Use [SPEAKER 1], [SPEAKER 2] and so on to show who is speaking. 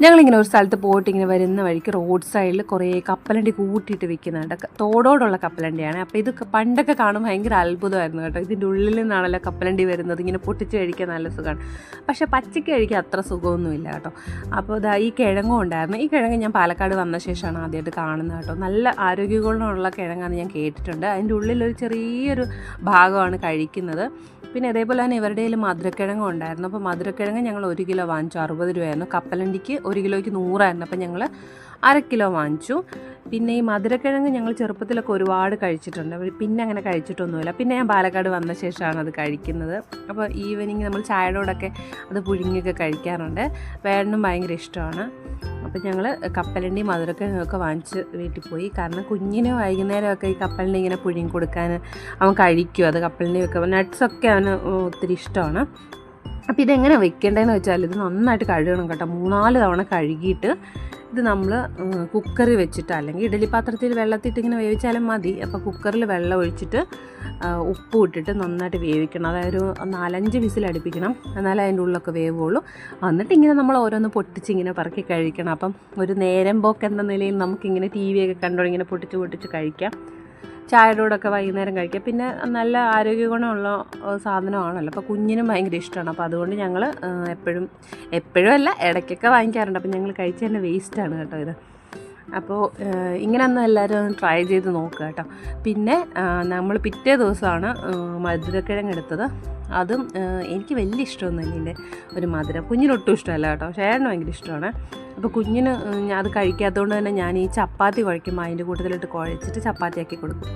[SPEAKER 1] ഞങ്ങളിങ്ങനെ ഒരു സ്ഥലത്ത് പോയിട്ട് ഇങ്ങനെ വരുന്ന വഴിക്ക് റോഡ് സൈഡിൽ കുറേ കപ്പലണ്ടി കൂട്ടിയിട്ട് വിൽക്കുന്നുണ്ട്. തോടോടുള്ള കപ്പലണ്ടിയാണ്. അപ്പോൾ ഇത് പണ്ടൊക്കെ കാണുമ്പോൾ ഭയങ്കര അത്ഭുതമായിരുന്നു കേട്ടോ. ഇതിന്റെ ഉള്ളിൽ നിന്നാണല്ലോ കപ്പലണ്ടി വരുന്നത്. ഇങ്ങനെ പൊട്ടിച്ച് കഴിക്കാൻ നല്ല സുഖമാണ്. പക്ഷേ പച്ചയ്ക്ക് കഴിക്കാൻ അത്ര സുഖമൊന്നുമില്ല കേട്ടോ. അപ്പോൾ ഇതാ ഈ കിഴങ്ങും ഉണ്ടായിരുന്നു. ഈ കിഴങ്ങ് ഞാൻ പാലക്കാട് വന്ന ശേഷമാണ് ആദ്യമായിട്ട് കാണുന്നത് കേട്ടോ. നല്ല ആരോഗ്യഗുണമുള്ള കിഴങ്ങാന്ന് ഞാൻ കേട്ടിട്ടുണ്ട്. അതിന്റെ ഉള്ളിലൊരു ചെറിയൊരു ഭാഗമാണ് കഴിക്കുന്നത്. പിന്നെ അതേപോലെ തന്നെ ഇവരുടെ കയ്യിൽ മധുരക്കിഴങ്ങും ഉണ്ടായിരുന്നു. അപ്പോൾ മധുരക്കിഴങ്ങ് ഞങ്ങൾ ഒരു കിലോ വാങ്ങിച്ചു. അറുപത് രൂപയായിരുന്നു. കപ്പലണ്ടിക്ക് ഒരു കിലോയ്ക്ക് നൂറായിരുന്നു. അപ്പം ഞങ്ങൾ അര കിലോ വാങ്ങിച്ചു. പിന്നെ ഈ മധുരക്കിഴങ്ങ് ഞങ്ങൾ ചെറുപ്പത്തിലൊക്കെ ഒരുപാട് കഴിച്ചിട്ടുണ്ട്. പിന്നെ അങ്ങനെ കഴിച്ചിട്ടൊന്നുമില്ല. പിന്നെ ഞാൻ പാലക്കാട് വന്ന ശേഷമാണ് അത് കഴിക്കുന്നത്. അപ്പോൾ ഈവനിങ് നമ്മൾ ചായയോടൊക്കെ അത് പുഴുങ്ങിയൊക്കെ കഴിക്കാറുണ്ട്. വേടനും ഭയങ്കര ഇഷ്ടമാണ്. അപ്പോൾ ഞങ്ങൾ കപ്പലണ്ടി മധുരക്കിഴങ്ങൊക്കെ വാങ്ങിച്ച് വീട്ടിൽ പോയി. കാരണം കുഞ്ഞിന് വൈകുന്നേരമൊക്കെ ഈ കപ്പലണ്ടി ഇങ്ങനെ പുഴുങ്ങി കൊടുക്കാൻ അവൻ കഴിക്കും. അത് കപ്പലിന്റെ ഒക്കെ നട്ട്സൊക്കെ അവന് ഒത്തിരി ഇഷ്ടമാണ്. അപ്പോൾ ഇതെങ്ങനെ വെക്കേണ്ടതെന്ന് വെച്ചാൽ ഇത് നന്നായിട്ട് കഴുകണം കേട്ടോ. മൂന്നാൽ തവണ കഴുകിയിട്ട് ഇത് നമ്മൾ കുക്കറിൽ വെച്ചിട്ട് അല്ലെങ്കിൽ ഇഡലി പാത്രത്തിൽ വെള്ളത്തിട്ട് ഇങ്ങനെ വേവിച്ചാലും മതി. അപ്പോൾ കുക്കറിൽ വെള്ളം ഒഴിച്ചിട്ട് ഉപ്പ് ഇട്ടിട്ട് നന്നായിട്ട് വേവിക്കണം. അതായത് ഒരു നാലഞ്ച് വിസിൽ അടുപ്പിക്കണം. എന്നാലേ അതിന്റെ ഉള്ളിലൊക്കെ വേവുള്ളൂ. എന്നിട്ട് ഇങ്ങനെ നമ്മൾ ഓരോന്ന് പൊട്ടിച്ച് ഇങ്ങനെ പറക്കി കഴിക്കണം. അപ്പം ഒരു നേരം പോക്ക് എന്ന നിലയിൽ നമുക്കിങ്ങനെ ടി വിയൊക്കെ കണ്ടോ ഇങ്ങനെ പൊട്ടിച്ച് പൊട്ടിച്ച് കഴിക്കാം. ചായയുടെ വൈകുന്നേരം കഴിക്കുക. പിന്നെ നല്ല ആരോഗ്യ ഗുണമുള്ള ഏഹ്, സാധനമാണല്ലോ. അപ്പോൾ കുഞ്ഞിനും ഭയങ്കര ഇഷ്ടമാണ്. അപ്പോൾ അതുകൊണ്ട് ഞങ്ങൾ എപ്പോഴും എപ്പോഴും അല്ല ഇടയ്ക്കൊക്കെ വാങ്ങിക്കാറുണ്ട്. അപ്പോൾ ഞങ്ങൾ കഴിച്ചതിന്റെ വേസ്റ്റാണ് കേട്ടോ ഇത്. അപ്പോൾ ഇങ്ങനെ എല്ലാവരും ഒന്ന് ട്രൈ ചെയ്ത് നോക്കുക കേട്ടോ. പിന്നെ നമ്മൾ പിറ്റേ ദിവസമാണ് മധുരക്കിഴങ്ങ് എടുത്തത് അതും എനിക്ക് വലിയ ഇഷ്ടമൊന്നുമില്ല ഇതിന്റെ ഒരു മധുരം. കുഞ്ഞിനൊട്ടും ഇഷ്ടമല്ല കേട്ടോ. ഷേറിന് ഭയങ്കര ഇഷ്ടമാണ്. അപ്പോൾ കുഞ്ഞിന് അത് കഴിക്കാത്തതുകൊണ്ട് തന്നെ ഞാൻ ഈ ചപ്പാത്തി കുഴയ്ക്കുമ്പോൾ അതിന്റെ കൂട്ടത്തിലിട്ട് കുഴച്ചിട്ട് ചപ്പാത്തി ആക്കി കൊടുക്കും.